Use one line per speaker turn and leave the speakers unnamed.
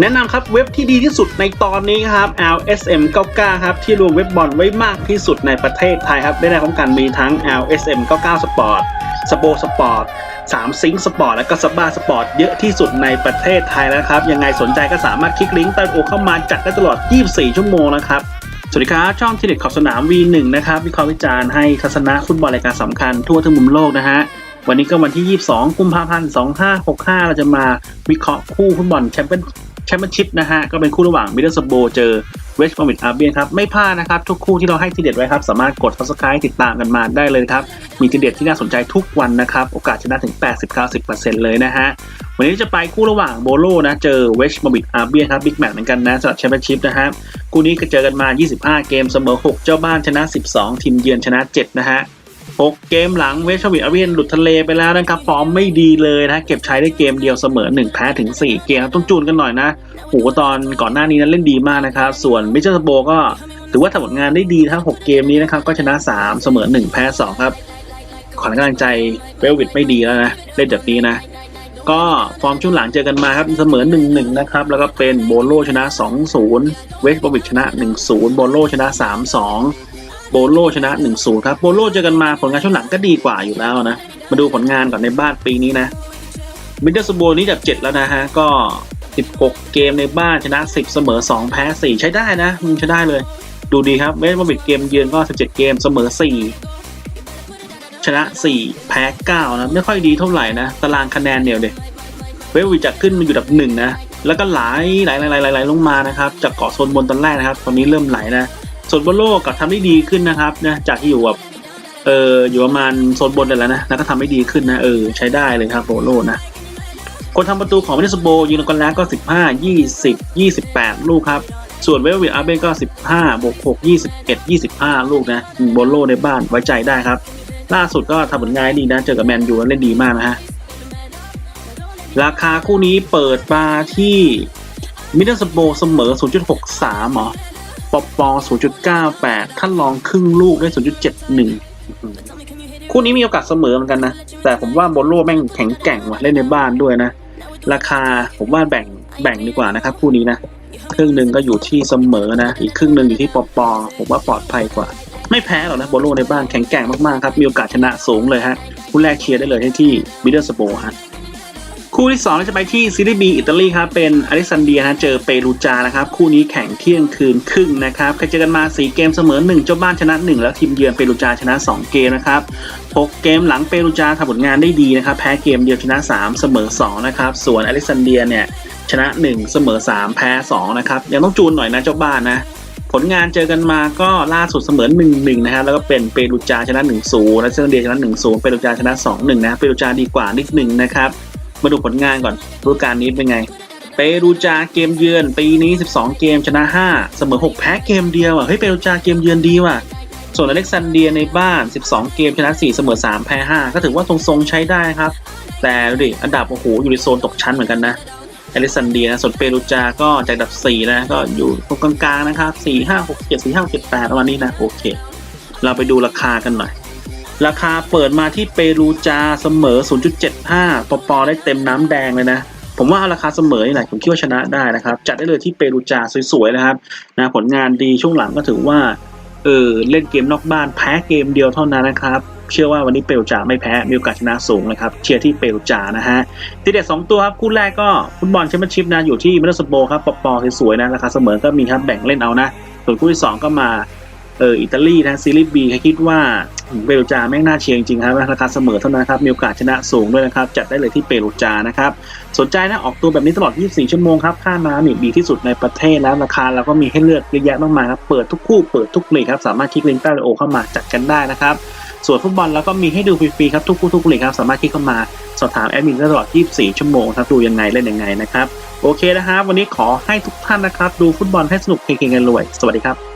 แนะนำครับเว็บที่ดีที่สุดในตอนนี้ครับ LSM 99ครับที่รวมเว็บบอลไว้มากที่สุดในประเทศไทยครับได้ในพร้อมกันมีทั้ง LSM 99 Sport สโปสปอร์ต3ซิงสปอร์ตและก็สบ้าสปอร์ตเยอะที่สุดในประเทศไทยแล้วครับ ยังไงสนใจก็สามารถคลิกลิงก์ใต้โอเข้ามาจัดได้ตลอด 24 ชั่วโมงนะครับ สวัสดีครับ ช่องทีเด็ดขอบสนาม V1 นะครับวิเคราะห์วิจารณ์ให้ทัศนะฟุตบอลรายการสำคัญทั่วทั้งมุมโลกนะฮะ วันนี้ก็วันที่ 22 กุมภาพันธ์ 2565 เราจะมาวิเคราะห์คู่ฟุตบอลแชมเปี้ยน แชมเปี้ยนชิพนะฮะก็เป็นคู่ระหว่างมิดเดิลสโบเจอเวสต์บอมิดอาร์เบียนครับ ไม่พลาดนะครับ ทุกคู่ที่เราให้ทีเด็ดไว้ครับ สามารถกด subscribe ติดตามกันมาได้เลยครับ มีทีเด็ดที่น่าสนใจทุกวันนะครับ โอกาสชนะถึง 80-90%เลยนะฮะ วันนี้จะไปคู่ระหว่างโบโลนะเจอเวสต์บอมิดอาร์เบียนครับบิ๊กแมตช์เหมือนกันนะสำหรับแชมเปี้ยนชิพนะฮะคู่นี้ก็เจอกันมา 25 เกมเสมอ 6 เจ้าบ้านชนะ 12 ทีมเยือนชนะ 7 นะฮะ 6 เกมหลังเวสต์บอมิดอาเบียนหลุดทะเลไปแล้วนะครับ ฟอร์มไม่ดีเลยนะ เก็บใช้ได้เกมเดียวเสมอ 1 แพ้ถึง 4 เกมต้องจูนกันหน่อยนะโหตอนก่อนหน้านี้นั้นเล่นดีมากนะครับ ส่วนมิเชลสโบก็ถือว่าทำผลงานได้ดีทั้ง 6 เกมนี้นะครับ ก็ชนะ 3 เสมอ 1 แพ้ 2 ครับขอกำลังใจเวลวิดไม่ดีแล้วนะ เล่นแบบนี้นะ ก็ฟอร์มช่วงหลังเจอกันมาครับเสมอ 1-1 นะครับ แล้วก็เป็นโบโลชนะ 2-0 เวสบอมิชนะ 1-0 โบโลชนะ 3-2 โบโลชนะ1-0ครับโบโลเจอกันมาผลงานช่วงหลังก็ดีกว่าอยู่แล้วนะ มาดูผลงานก่อนในบ้านปีนี้นะมิดเดิลสโบนี้จาก7แล้วนะฮะ ก็ 16 เกมในบ้านชนะ 10 เสมอ 2 แพ้ 4 ใช้ได้นะมึงใช้ได้เลย ดูดีครับเวสต์บอมิดเกมเยือนก็ 17 เกมเสมอ 4 ชนะ 4 แพ้ 9 นะ ไม่ค่อยดีเท่าไหร่นะ ตารางคะแนนเดียวเด็เวลวิดจะขึ้นมาอยู่ดับหนึ่งนะ แล้วก็ไหลไหลไหลไหลไหลลงมานะครับจากเกาะโซนบนตอนแรกนะครับ ตอนนี้เริ่มไหลนะ ส่วนบนโลกกลับทำได้ดีขึ้นนะครับนะจากที่อยู่แบบเอออยู่ประมาณโซนบนเลยแล้วนะแล้วก็ทำได้ดีขึ้นนะเออใช้ได้เลยครับโบโลนะคนทำประตูของมิสโบยูนกันแล้วก็ 15 20 28 ลูกครับ ส่วนเวลวิดอาร์เบนก็ 15บวก6 21 25 ลูกนะโบโลในบ้านไว้ใจได้ครับ ล่าสุดก็ทำผลงานดีนะ เจอกับแมนยูเล่นดีมากนะฮะ ราคาคู่นี้เปิดมาที่มิดเดิลสโบเสมอ 0.63หรอ ปอปอ0.98 ท่านลองครึ่งลูกได้ 0.71 คู่นี้มีโอกาสเสมอเหมือนกันนะ แต่ผมว่าโบโลแม่งแข็งแกร่งว่ะเล่นในบ้านด้วยนะ ราคาผมว่าแบ่งแบ่งดีกว่านะครับคู่นี้นะ ครึ่งหนึ่งก็อยู่ที่เสมอนะ อีกครึ่งหนึ่งอยู่ที่ปอปอผมว่าปลอดภัยกว่า ไม่แพ้หรอกนะโบโลในบ้านแข็งแกร่งมากๆครับ มีโอกาสชนะสูงเลยฮะ คู่แรกเชียร์ได้เลยให้ที่มิดเดิลสโบฮะ คู่ที่2จะไปที่ซีรีส์บีอิตาลีครับเป็นอเล็กซานเดียฮะเจอเปรูจานะครับคู่นี้แข่งเที่ยงคืนครึ่งนะครับเคยเจอกันมา 4 เกมเสมอ 1 เจ้าบ้านชนะ 1 แล้วทีมเยือนเปรูจาชนะ 2 เกมนะครับ6เกมหลังเปรูจาทำผลงานได้ดีนะครับแพ้เกมเดียวชนะ 3 เสมอ2นะครับส่วนอเล็กซานเดียเนี่ยชนะ 1 เสมอ 3 แพ้2นะครับยังต้องจูนหน่อยนะเจ้าบ้านนะผลงานเจอกันมาก็ล่าสุดเสมอ1-1นะฮะแล้วก็เป็นเปรูจาชนะ1-0และเซนเดียชนะ1-0เปรูจาชนะ2-1นะเปรูจาดีกว่านิดหนึ่งนะครับ มาดูผลงานก่อนฤดูกาลนี้เป็นไง เปรูจาเกมเยือน ปีนี้ 12 เกมชนะ 5 เสมอ 6 แพ้เกมเดียวอะเฮ้ยเปรูจาเกมเยือนดีว่ะส่วนอเล็กซานเดียในบ้าน 12 เกมชนะ 4 เสมอ 3 แพ้ 5 ก็ถือว่าทรงๆใช้ได้ครับ แต่ดูดิอันดับโอ้โหอยู่ในโซนตกชั้นเหมือนกันนะอเล็กซานเดียนะส่วนเปรูจาก็จากอันดับ 4 นะ ก็อยู่ตรงกลางๆนะครับ 4 5 6 7 4 5 6 7 8ประมาณนี้นะโอเค เราไปดูราคากันหน่อย ราคาเปิดมาที่เปรูจาเสมอ 0.75 ปอปอได้เต็มน้ำแดงเลยนะ ผมว่าเอาราคาเสมอนี่แหละผมคิดว่าชนะได้นะครับ จัดได้เลยที่เปรูจาสวยๆนะครับนะผลงานดีช่วงหลังก็ถือว่าเออเล่นเกมนอกบ้านแพ้เกมเดียวเท่านั้นนะครับ เชื่อว่าวันนี้เปรูจาไม่แพ้มีโอกาสชนะสูงนะครับเชียร์ที่เปรูจานะฮะทีเด็ดสองตัวครับคู่แรกก็ฟุตบอลแชมเปี้ยนชิพนะอยู่ที่มิเดิลสโบครับปอปอสวยๆนะราคาเสมอก็มีครับแบ่งเล่นเอานะส่วนคู่ที่สองก็มาเอออิตาลีนะซีรีส์บีคิดว่า เปรูจาแม่งน่าเชียร์จริงครับราคาเสมอเท่านั้นครับมีโอกาสชนะสูงด้วยนะครับจัดได้เลยที่เปรูจานะครับสนใจนะออกตัวแบบนี้ตลอด 24 ชั่วโมงครับค่าน้ำนี่ดีที่สุดในประเทศแล้วราคาเราก็มีให้เลือกเยอะแยะมากมายครับเปิดทุกคู่เปิดทุกลีกครับสามารถคลิกลิงก์ใต้โอเข้ามาจัดกันได้นะครับส่วนฟุตบอลแล้วก็มีให้ดูฟรีๆครับทุกคู่ทุกลีกครับสามารถคลิกเข้ามาสอบถามแอดมินได้ตลอด 24 ชั่วโมงครับดูยังไงเล่นยังไงนะครับโอเคนะครับวันนี้ขอให้ทุกท่านนะครับดูฟุตบอลให้สนุกเฮงๆกันรวย สวัสดีครับ